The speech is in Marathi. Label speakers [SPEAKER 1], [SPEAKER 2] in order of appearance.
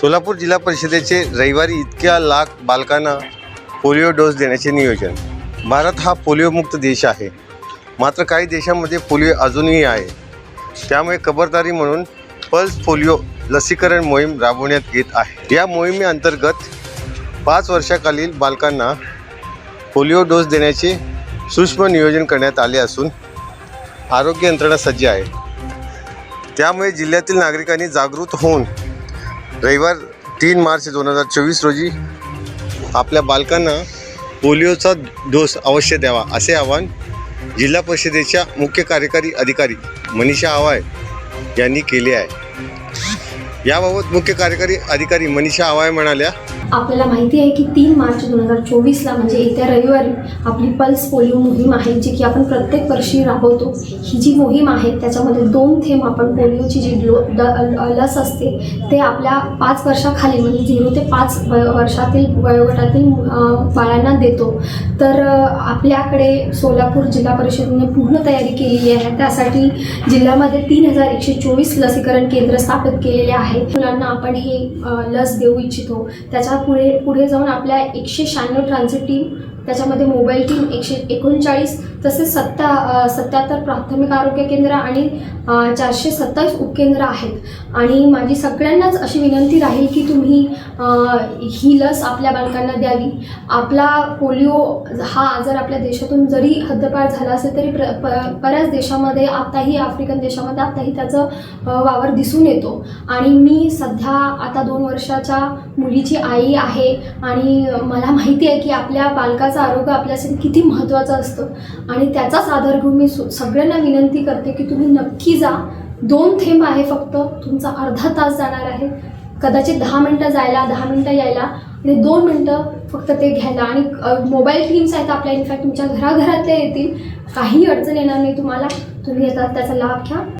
[SPEAKER 1] सोलापूर जिल्हा परिषदेचे रविवारी इतक्या लाख बालकांना पोलिओ डोस देण्याचे नियोजन. भारत हा पोलिओमुक्त देश आहे. मात्र काही देशांमध्ये पोलिओ अजूनही आहे. त्यामुळे खबरदारी म्हणून पल्स पोलिओ लसीकरण मोहीम राबवण्यात येत आहे. या मोहिमेअंतर्गत पाच वर्षाखालील बालकांना पोलिओ डोस देण्याचे सूक्ष्म नियोजन करण्यात आले असून आरोग्य यंत्रणा सज्ज आहे. त्यामुळे जिल्ह्यातील नागरिकांनी जागृत होऊन रविवार तीन मार्च दोन हजार चोवीस रोजी आपल्या बालकांना पोलिओचा डोस अवश्य द्यावा असे आवाहन जिल्हा परिषदेच्या मुख्य कार्यकारी अधिकारी मनीषा आवाय यांनी केले आहे. याबाबत मुख्य कार्यकारी अधिकारी मनीषा आवाय म्हणाल्या
[SPEAKER 2] आपल्याला माहिती आहे की तीन मार्च दोन हजार चोवीसला म्हणजे येत्या रविवारी आपली पल्स पोलिओ मोहीम आहे जी की आपण प्रत्येक वर्षी राबवतो. ही जी मोहीम आहे त्याच्यामध्ये दोन थेंब आपण पोलिओची जी लो द लस असते ते आपल्या पाच वर्षाखाली म्हणजे झिरो ते पाच वय वर्षातील वयोगटातील बाळांना देतो. तर आपल्याकडे सोलापूर जिल्हा परिषदेने पूर्ण तयारी केलेली आहे. त्यासाठी जिल्ह्यामध्ये तीन हजार एकशे चोवीस लसीकरण केंद्र स्थापित केलेले आहेत मुलांना आपण ही लस देऊ इच्छितो. त्याच्या पुढे पुढे जाऊन आपल्या एकशे शहाण्णव ट्रान्झिट टीम त्याच्यामध्ये मोबाईल टीम एकशे एकोणचाळीस तसेच सत्ता सत्याहत्तर प्राथमिक आरोग्य केंद्र आणि चारशे सत्तावीस उपकेंद्र आहेत. आणि माझी सगळ्यांनाच अशी विनंती राहील की तुम्ही ही लस आपल्या बालकांना द्यावी. आपला पोलिओ हा आजार आपल्या देशातून जरी हद्दपार झाला असेल तरी प्र प बऱ्याच देशामध्ये आताही आफ्रिकन देशामध्ये आताही त्याचं वावर दिसून येतो. आणि मी सध्या आता दोन वर्षाच्या मुलीची आई आहे आणि मला माहिती आहे की आपल्या बालकाचं आरोग्य आपल्यासाठी किती महत्त्वाचं असतं. आणि त्याचाच आधार घेऊन मी सु- सगळ्यांना विनंती करते की तुम्ही नक्की जा. दोन थेंब आहे फक्त. तुमचा अर्धा तास जाणार आहे. कदाचित दहा मिनटं जायला दहा मिनटं यायला आणि दोन मिनटं फक्त ते घ्यायला. आणि मोबाईल टीम्स आहेत आपल्या. इनफॅक्ट तुमच्या घराघरातल्या येतील. काही अडचण येणार नाही तुम्हाला. तुम्ही येतात त्याचा लाभ घ्या.